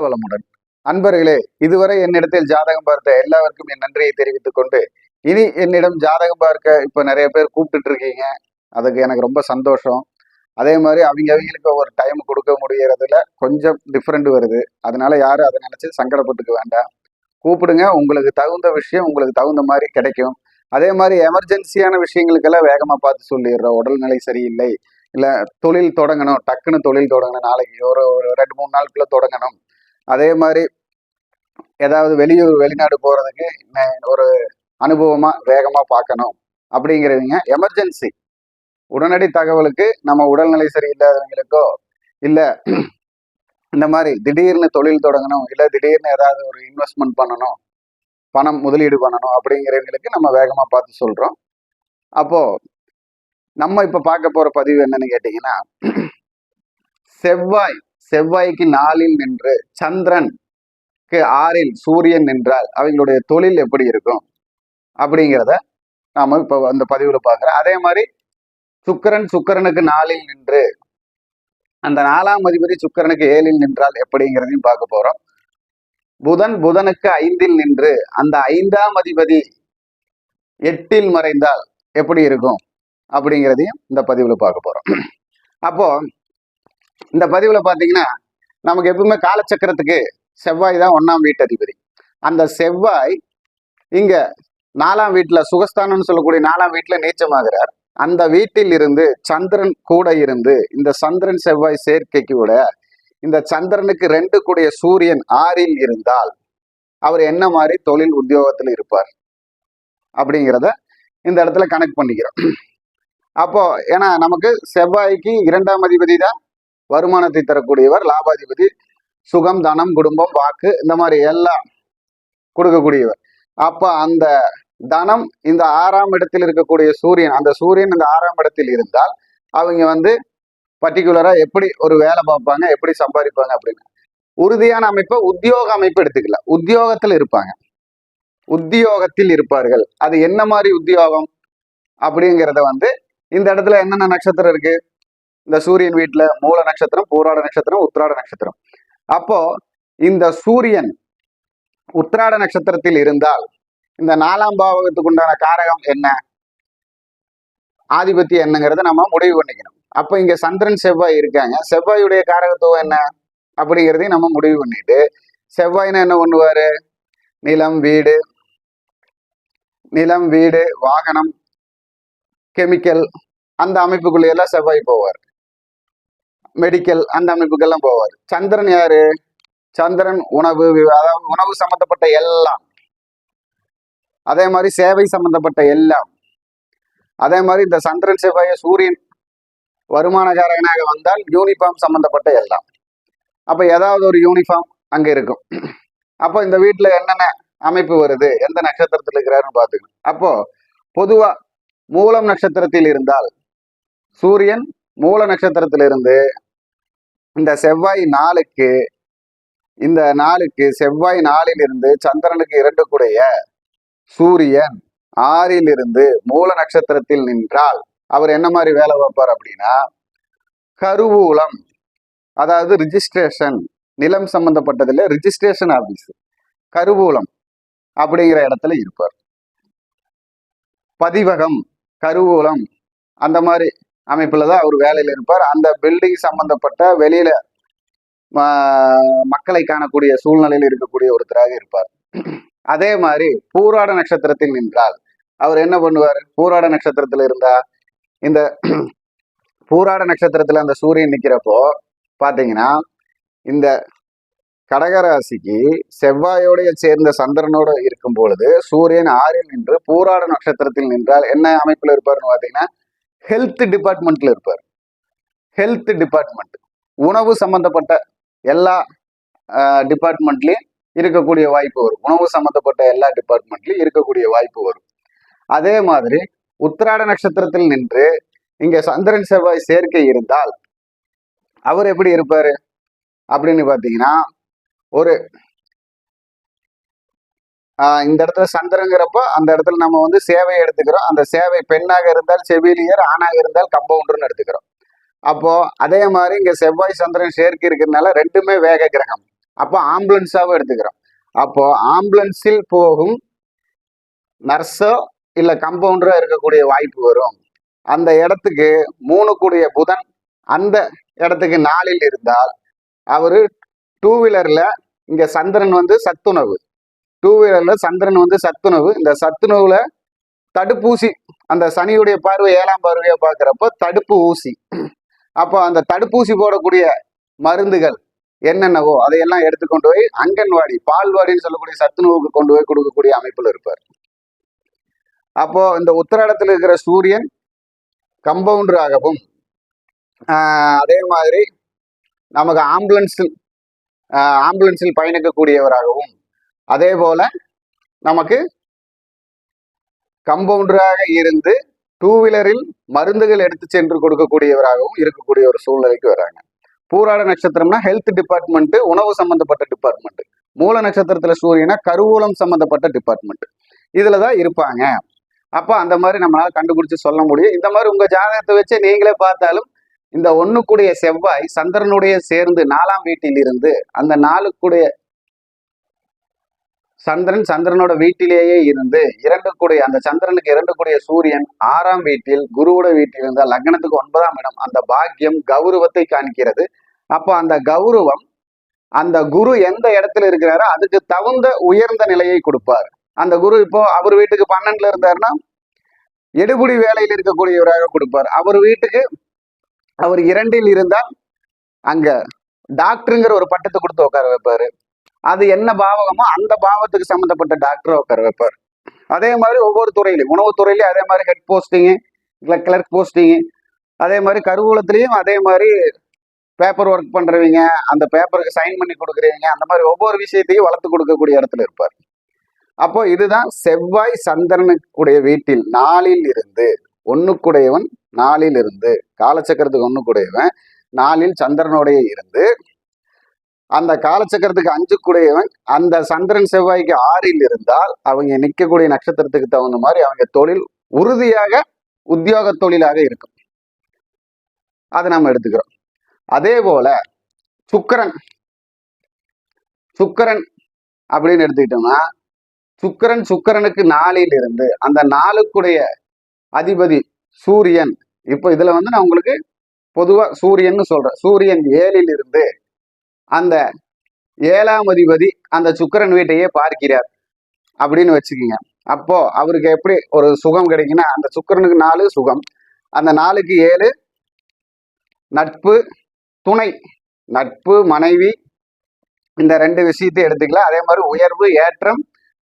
வளமுடன். அன்பர்களே இதுவரை என்னிடத்தில் ஜாதகம் பார்த்த எல்லாருக்கும் என் நன்றியை தெரிவித்துக் கொண்டு இனி என்னிடம் ஜாதகம் பார்க்க இப்ப நிறைய பேர் கூப்பிட்டுட்டு இருக்கீங்க. அதுக்கு எனக்கு ரொம்ப சந்தோஷம். அதே மாதிரி அவங்க அவங்களுக்கு ஒரு டைம் கொடுக்க முடியறதுல கொஞ்சம் டிஃப்ரெண்ட் வருது. அதனால யாரும் அதை நினைச்சு சங்கடப்பட்டுக்க வேண்டாம். கூப்பிடுங்க. உங்களுக்கு தகுந்த விஷயம் உங்களுக்கு தகுந்த மாதிரி கிடைக்கும். அதே மாதிரி எமர்ஜென்சியான விஷயங்களுக்கெல்லாம் வேகமா பார்த்து சொல்லிடுறோம். உடல்நிலை சரியில்லை. இல்ல தொழில் தொடங்கணும். டக்குன்னு தொழில் தொடங்கணும். நாளைக்கு ஒரு ஒரு ரெண்டு மூணு நாளுக்குள்ள தொடங்கணும். அதே மாதிரி ஏதாவது வெளியூர் வெளிநாடு போகிறதுக்கு ஒரு அனுபவமாக வேகமாக பார்க்கணும். அப்படிங்கிறவங்க எமர்ஜென்சி உடனடி தகவலுக்கு நம்ம உடல்நிலை சரியில்லாதவங்களுக்கோ இல்லை இந்த மாதிரி திடீர்னு தொழில் தொடங்கணும் இல்லை திடீர்னு ஏதாவது ஒரு இன்வெஸ்ட்மெண்ட் பண்ணணும் பணம் முதலீடு பண்ணணும் அப்படிங்கிறவங்களுக்கு நம்ம வேகமாக பார்த்து சொல்கிறோம் அப்போது நம்ம இப்போ பார்க்க போகிற பதிவு என்னன்னு கேட்டிங்கன்னா செவ்வாய் செவ்வாய்க்கு நாளில் நின்று சந்திரனுக்கு ஆறில் சூரியன் நின்றால் அவங்களுடைய தொழில் எப்படி இருக்கும்? அப்படிங்கிறத நாம இப்போ அந்த பதிவில் பார்க்கிறோம். அதே மாதிரி சுக்கிரன் சுக்கரனுக்கு நாளில் நின்று அந்த நாலாம் அதிபதி சுக்கிரனுக்கு ஏழில் நின்றால் எப்படிங்கிறதையும் பார்க்க போறோம். புதன் புதனுக்கு ஐந்தில் நின்று அந்த ஐந்தாம் அதிபதி எட்டில் மறைந்தால் எப்படி இருக்கும்? அப்படிங்கிறதையும் இந்த பதிவில் பார்க்க போறோம். அப்போ இந்த பதிவுல பாத்தீங்கன்னா நமக்கு எப்பவுமே காலச்சக்கரத்துக்கு செவ்வாய் தான் ஒன்றாம் வீட்டு அதிபதி. அந்த செவ்வாய் இங்க நாலாம் வீட்டுல சுகஸ்தானம்னு சொல்லக்கூடிய நாலாம் வீட்டுல நீச்சமாகிறார். அந்த வீட்டில் இருந்து சந்திரன் கூட இருந்து இந்த சந்திரன் செவ்வாய் சேர்க்கைக்கு கூட இந்த சந்திரனுக்கு ரெண்டு கூடிய சூரியன் ஆறில் இருந்தால் அவர் என்ன மாதிரி தொழில் உத்தியோகத்தில் இருப்பார்? அப்படிங்கிறத இந்த இடத்துல கனெக்ட் பண்ணிக்கிறோம். அப்போ ஏன்னா நமக்கு செவ்வாய்க்கு இரண்டாம் அதிபதி தான் வருமானத்தை தரக்கூடியவர் லாபாதிபதி சுகம் தனம் குடும்பம் வாக்கு இந்த மாதிரி எல்லாம் கொடுக்கக்கூடியவர். அப்ப அந்த தனம் இந்த ஆறாம் இடத்தில் இருக்கக்கூடிய சூரியன் அந்த சூரியன் இந்த ஆறாம் இடத்தில் இருந்தால் அவங்க வந்து பர்டிகுலரா எப்படி ஒரு வேலை பார்ப்பாங்க எப்படி சம்பாதிப்பாங்க அப்படின்னு. உறுதியான அமைப்பை உத்தியோக அமைப்பு எடுத்துக்கல. உத்தியோகத்தில் இருப்பாங்க. உத்தியோகத்தில் இருப்பார்கள். அது என்ன மாதிரி உத்தியோகம் அப்படிங்கிறத வந்து இந்த இடத்துல என்னென்ன நட்சத்திரம் இருக்கு? இந்த சூரியன் வீட்டுல மூல நட்சத்திரம் பூராட நட்சத்திரம் உத்திராட நட்சத்திரம். அப்போ இந்த சூரியன் உத்திராட நட்சத்திரத்தில் இருந்தால் இந்த நாலாம் பாவகத்துக்கு உண்டான காரகம் என்ன? ஆதிபத்தியம் என்னங்கிறத நம்ம முடிவு பண்ணிக்கணும். அப்போ இங்க சந்திரன் செவ்வாய் இருக்காங்க. செவ்வாயுடைய காரகத்துவம் என்ன? அப்படிங்கிறதையும் நம்ம முடிவு பண்ணிட்டு செவ்வாய்னா என்ன பண்ணுவாரு? நிலம் வீடு. நிலம் வீடு வாகனம் கெமிக்கல் அந்த அமைப்புக்குள்ளேயெல்லாம் செவ்வாய் போவார். மெடிக்கல் அந்த அமைப்புக்கெல்லாம் போவார். சந்திரன் யாரு? சந்திரன் உணவு அதாவது உணவு சம்பந்தப்பட்ட எல்லாம். அதே மாதிரி சேவை சம்பந்தப்பட்ட எல்லாம். அதே மாதிரி இந்த சந்திரன் செவ்வாய சூரியன் வருமானகாரகனாக வந்தால் யூனிஃபார்ம் சம்பந்தப்பட்ட எல்லாம். அப்ப ஏதாவது ஒரு யூனிஃபார்ம் அங்க இருக்கும். அப்போ இந்த வீட்டில் என்னென்ன அமைப்பு வருது? எந்த நட்சத்திரத்தில் இருக்கிறாருன்னு பார்த்துக்கணும். அப்போ பொதுவா மூலம் நட்சத்திரத்தில் இருந்தால் சூரியன் மூல நட்சத்திரத்திலிருந்து இந்த செவ்வாய் நாளுக்கு இந்த நாளுக்கு செவ்வாய் நாளிலிருந்து சந்திரனுக்கு இரண்டு கூடைய சூரியன் ஆறில் இருந்து மூல நட்சத்திரத்தில் நின்றால் அவர் என்ன மாதிரி வேலை பார்ப்பார் அப்படின்னா கருவூலம் அதாவது ரிஜிஸ்ட்ரேஷன் நிலம் சம்பந்தப்பட்டதுல ரிஜிஸ்ட்ரேஷன் ஆபீஸ் கருவூலம் அப்படிங்கிற இடத்துல இருப்பார். பதிவகம் கருவூலம் அந்த மாதிரி அமைப்புல தான் அவர் வேலையில் இருப்பார். அந்த பில்டிங் சம்பந்தப்பட்ட வெளியில மக்களை காணக்கூடிய சூழ்நிலையில் இருக்கக்கூடிய ஒருத்தராக இருப்பார். அதே மாதிரி பூராட நட்சத்திரத்தில் நின்றால் அவர் என்ன பண்ணுவார்? பூராட நட்சத்திரத்தில் இருந்தா இந்த பூராட நட்சத்திரத்தில் அந்த சூரியன் நிற்கிறப்போ பார்த்தீங்கன்னா இந்த கடகராசிக்கு செவ்வாயோடைய சேர்ந்த சந்திரனோட இருக்கும் பொழுது சூரியன் ஆறில் நின்று பூராட நட்சத்திரத்தில் நின்றால் என்ன அமைப்பில் இருப்பார்னு பார்த்தீங்கன்னா ஹெல்த் டிபார்ட்மெண்ட்ல இருப்பார். ஹெல்த் டிபார்ட்மெண்ட் உணவு சம்பந்தப்பட்ட எல்லா டிபார்ட்மெண்ட்லயும் இருக்கக்கூடிய வாய்ப்பு வரும். உணவு சம்பந்தப்பட்ட எல்லா டிபார்ட்மெண்ட்லயும் இருக்கக்கூடிய வாய்ப்பு வரும். அதே மாதிரி உத்திராட நட்சத்திரத்தில் நின்று இங்க சந்திரன் செவ்வாய் சேர்க்கை இருந்தால் அவர் எப்படி இருப்பாரு? அப்படின்னு பாத்தீங்கன்னா ஒரு இந்த இடத்துல சந்திரங்கிறப்போ அந்த இடத்துல நம்ம வந்து சேவை எடுத்துக்கிறோம். அந்த சேவை பெண்ணாக இருந்தால் செவிலியர் ஆணாக இருந்தால் கம்பவுண்டர்னு எடுத்துக்கிறோம். அப்போ அதே மாதிரி இங்க செவ்வாய் சந்திரன் சேர்க்கை இருக்கிறதுனால ரெண்டுமே வேக கிரகம். அப்போ ஆம்புலன்ஸாவும் எடுத்துக்கிறோம். அப்போ ஆம்புலன்ஸில் போகும் நர்ஸோ இல்ல கம்பவுண்டரோ இருக்கக்கூடிய வாய்ப்பு வரும். அந்த இடத்துக்கு மூணு கூடிய புதன் அந்த இடத்துக்கு நாளில் இருந்தால் அவரு டூ வீலர்ல இங்க சந்திரன் வந்து சத்துணவு. டூ வீலர்ல சந்திரன் வந்து சத்துணவு. இந்த சத்துணவுல தடுப்பூசி அந்த சனியுடைய பார்வை ஏழாம் பார்வையை பார்க்குறப்போ தடுப்பு ஊசி. அப்போ அந்த தடுப்பூசி போடக்கூடிய மருந்துகள் என்னென்னவோ அதையெல்லாம் எடுத்து கொண்டு போய் அங்கன்வாடி பால்வாடின்னு சொல்லக்கூடிய சத்துணவுக்கு கொண்டு போய் கொடுக்கக்கூடிய அமைப்பில் இருப்பார். அப்போ இந்த உத்தராடத்தில் இருக்கிற சூரியன் கம்பவுண்டராகவும் அதே மாதிரி நமக்கு ஆம்புலன்ஸில் ஆம்புலன்ஸில் பயணிக்கக்கூடியவராகவும் அதே போல நமக்கு கம்பவுண்டராக இருந்து டூ வீலரில் மருந்துகள் எடுத்து சென்று கொடுக்கக்கூடியவராகவும் இருக்கக்கூடிய ஒரு சூழ்நிலைக்கு வராங்க. பூராட நட்சத்திரம்னா ஹெல்த் டிபார்ட்மெண்ட் உணவு சம்பந்தப்பட்ட டிபார்ட்மெண்ட் மூல நட்சத்திரத்துல சூரியனா கருவூலம் சம்பந்தப்பட்ட டிபார்ட்மெண்ட் இதுல தான் இருப்பாங்க. அப்ப அந்த மாதிரி நம்மளால கண்டுபிடிச்சு சொல்ல முடியும். இந்த மாதிரி உங்க ஜாதகத்தை வச்சு நீங்களே பார்த்தாலும் இந்த ஒண்ணுக்குடைய செவ்வாய் சந்திரனுடைய சேர்ந்து நாலாம் வீட்டில் இருந்து அந்த நாளுக்குடைய சந்திரன் சந்திரனோட வீட்டிலேயே இருந்து இரண்டு கூடிய அந்த சந்திரனுக்கு இரண்டு கூடிய சூரியன் ஆறாம் வீட்டில் குருவோட வீட்டில் இருந்தால் லக்னத்துக்கு ஒன்பதாம் இடம். அந்த பாக்கியம் கௌரவத்தை காண்கிறது. அப்போ அந்த கௌரவம் அந்த குரு எந்த இடத்துல இருக்கிறாரோ அதுக்கு தகுந்த உயர்ந்த நிலையை கொடுப்பார். அந்த குரு இப்போ அவர் வீட்டுக்கு பன்னெண்டுல இருந்தாருன்னா எடுபுடி வேலையில் இருக்கக்கூடியவராக கொடுப்பார். அவர் வீட்டுக்கு அவர் இரண்டில் இருந்தால் அங்க டாக்டருங்கிற ஒரு பட்டத்தை கொடுத்து உட்கார வைப்பாரு. அது என்ன பாவகமோ அந்த பாவத்துக்கு சம்மந்தப்பட்ட டாக்டரை உட்கார வைப்பார். அதே மாதிரி ஒவ்வொரு துறையிலையும் உணவுத்துறையிலையும் அதே மாதிரி ஹெட் போஸ்டிங்கு இல்லை கிளர்க் போஸ்டிங்கு அதே மாதிரி கருவூலத்துலேயும் அதே மாதிரி பேப்பர் ஒர்க் பண்ணுறவங்க அந்த பேப்பருக்கு சைன் பண்ணி கொடுக்குறவங்க அந்த மாதிரி ஒவ்வொரு விஷயத்தையும் வளர்த்து கொடுக்கக்கூடிய இடத்துல இருப்பார். அப்போ இதுதான் செவ்வாய் சந்திரனுக்குடைய வீட்டில் நாளில் இருந்து ஒண்ணுக்குடையவன் நாளில் இருந்து காலச்சக்கரத்துக்கு ஒண்ணுக்குடையவன் நாளில் சந்திரனுடைய இருந்து அந்த காலச்சக்கரத்துக்கு அஞ்சுக்குடையவன் அந்த சந்திரன் செவ்வாய்க்கு ஆறில் இருந்தால் அவங்க நிற்கக்கூடிய நட்சத்திரத்துக்கு தகுந்த மாதிரி அவங்க தொழில் உறுதியாக உத்தியோக தொழிலாக இருக்கும். அதை நம்ம எடுத்துக்கிறோம். அதே போல சுக்கிரன் சுக்கிரன் அப்படின்னு எடுத்துக்கிட்டோம்னா சுக்கிரன் சுக்கரனுக்கு நாளில் இருந்து அந்த நாளுக்குடைய அதிபதி சூரியன். இப்போ இதுல வந்து நான் உங்களுக்கு பொதுவா சூரியன் சொல்றேன். சூரியன் ஏழில் இருந்து அந்த ஏழாம் அதிபதி அந்த சுக்கிரன் வீட்டையே பார்க்கிறார் அப்படின்னு வச்சுக்கோங்க. அப்போ அவருக்கு எப்படி ஒரு சுகம் கிடைக்குன்னா அந்த சுக்கிரனுக்கு நாலு சுகம் அந்த நாலுக்கு ஏழு நட்பு துணை நட்பு மனைவி இந்த ரெண்டு விஷயத்தை எடுத்துக்கலாம். அதே மாதிரி உயர்வு ஏற்றம்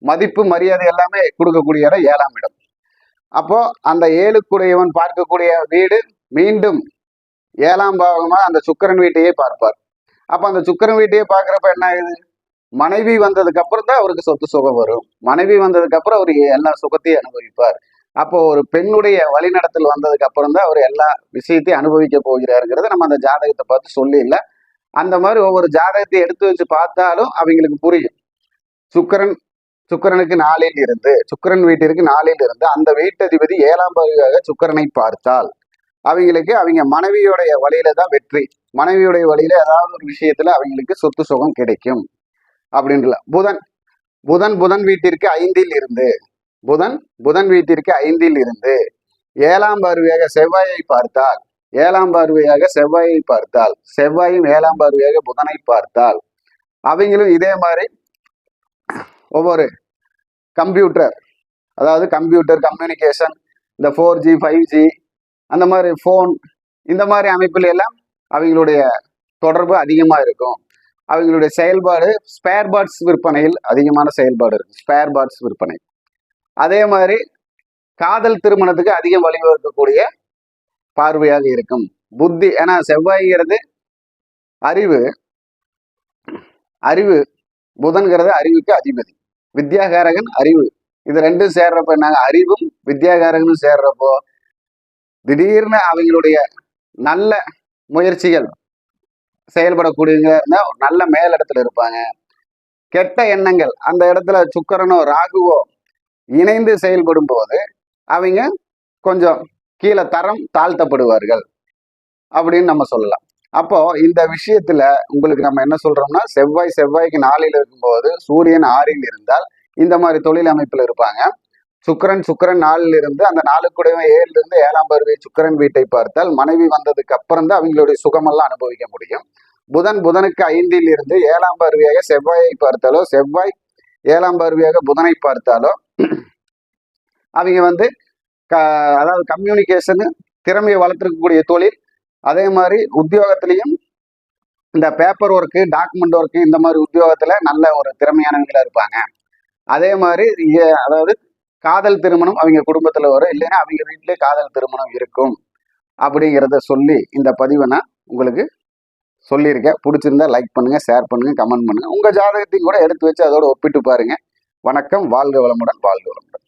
மதிப்பு மரியாதை எல்லாமே கொடுக்கக்கூடிய இடம் ஏழாம் இடம். அப்போ அந்த ஏழுக்குடையவன் பார்க்கக்கூடிய வீடு மீண்டும் ஏழாம் பாகமாக அந்த சுக்கிரன் வீட்டையே பார்ப்பார். அப்போ அந்த சுக்கிரன் வீட்டையே பார்க்குறப்ப என்ன ஆகுது? மனைவி வந்ததுக்கு அப்புறம் தான் அவருக்கு சொத்து சுகம் வரும். மனைவி வந்ததுக்கு அப்புறம் அவர் எல்லா சுகத்தையும் அனுபவிப்பார். அப்போ ஒரு பெண்ணுடைய வழிநடத்தல் வந்ததுக்கு அப்புறம் தான் அவர் எல்லா விஷயத்தையும் அனுபவிக்க போகிறாருங்கிறத நம்ம அந்த ஜாதகத்தை பார்த்து சொல்லிடல அந்த மாதிரி ஒவ்வொரு ஜாதகத்தை எடுத்து வச்சு பார்த்தாலும் அவங்களுக்கு புரியும். சுக்கிரன் சுக்கரனுக்கு நாளில் இருந்து சுக்கிரன் வீட்டிற்கு நாளில் இருந்து அந்த வீட்டதிபதி ஏழாம் பகுதியாக சுக்கிரனை பார்த்தால் அவங்களுக்கு அவங்க மனைவியோடைய வழியில தான் வெற்றி. மனைவியுடைய வழியில ஏதாவது ஒரு விஷயத்துல அவங்களுக்கு சொத்து சுகம் கிடைக்கும். அப்படின்றல. புதன் புதன் புதன் வீட்டிற்கு ஐந்தில் இருந்து புதன் புதன் வீட்டிற்கு ஐந்தில் இருந்து ஏழாம் பார்வையாக செவ்வாயை பார்த்தால் ஏழாம் பார்வையாக செவ்வாயை பார்த்தால் செவ்வாயும் ஏழாம் பார்வையாக புதனை பார்த்தால் அவங்களும் இதே மாதிரி ஒவ்வொரு கம்ப்யூட்டர் அதாவது கம்ப்யூட்டர் கம்யூனிகேஷன் இந்த ஃபோர் ஜி ஃபைவ் ஜி அந்த மாதிரி ஃபோன் இந்த மாதிரி அமைப்புல எல்லாம் அவங்களுடைய தொடர்பு அதிகமாக இருக்கும். அவங்களுடைய செயல்பாடு ஸ்பேர் பார்ட்ஸ் விற்பனையில் அதிகமான செயல்பாடு இருக்கு ஸ்பேர் பார்ட்ஸ் விற்பனை. அதே மாதிரி காதல் திருமணத்துக்கு அதிகம் வழிவகுக்கக்கூடிய பார்வையாக இருக்கும். புத்தி ஏன்னா செவ்வாய்ங்கிறது அறிவு. அறிவு புதன்கிறது அறிவுக்கு அதிபதி. வித்யாகாரகன் அறிவு. இது ரெண்டும் சேர்றப்ப என்ன அறிவும் வித்யாகாரகனும் சேர்றப்போ திடீர்னு அவங்களுடைய நல்ல முயற்சிகள் செயல்படக்கூடியவங்க ஒரு நல்ல மேலிடத்துல இருப்பாங்க. கெட்ட எண்ணங்கள் அந்த இடத்துல சுக்கரனோ ராகுவோ இணைந்து செயல்படும் போது அவங்க கொஞ்சம் கீழே தரம் தாழ்த்தப்படுவார்கள் அப்படின்னு நம்ம சொல்லலாம். அப்போ இந்த விஷயத்துல உங்களுக்கு நம்ம என்ன சொல்றோம்னா செவ்வாய் செவ்வாய்க்கு நாளில் இருக்கும்போது சூரியன் ஆறில் இருந்தால் இந்த மாதிரி தொழில் அமைப்பில் இருப்பாங்க. சுக்கிரன் சுக்கிரன் நாளில் இருந்து அந்த நாளுக்குடைய ஏழுல இருந்து ஏழாம் பருவை சுக்கிரன் வீட்டை பார்த்தால் மனைவி வந்ததுக்கு அப்புறம் தான் அவங்களுடைய சுகமெல்லாம் அனுபவிக்க முடியும். புதன் புதனுக்கு ஐந்தில் இருந்து ஏழாம் பருவியாக செவ்வாயை பார்த்தாலோ செவ்வாய் ஏழாம் பருவியாக புதனை பார்த்தாலோ அவங்க வந்து க அதாவது கம்யூனிகேஷனு திறமையை வளர்த்துருக்கக்கூடிய தொழில் அதே மாதிரி உத்தியோகத்திலையும் இந்த பேப்பர் ஒர்க்கு டாக்குமெண்ட் ஒர்க்கு இந்த மாதிரி உத்தியோகத்துல நல்ல ஒரு திறமையானவங்களாக இருப்பாங்க. அதே மாதிரி அதாவது காதல் திருமணம் அவங்க குடும்பத்துல வரும். இல்லைன்னா அவங்க வீட்டிலே காதல் திருமணம் இருக்கும். அப்படிங்கிறத சொல்லி இந்த பதிவை நான் உங்களுக்கு சொல்லியிருக்கேன். பிடிச்சிருந்தா லைக் பண்ணுங்க ஷேர் பண்ணுங்க கமெண்ட் பண்ணுங்க. உங்க ஜாதகத்தையும் கூட எடுத்து வச்சு அதோட ஒப்பிட்டு பாருங்க. வணக்கம் வாழ்க வளமுடன் வாழ்க வளமுடன்.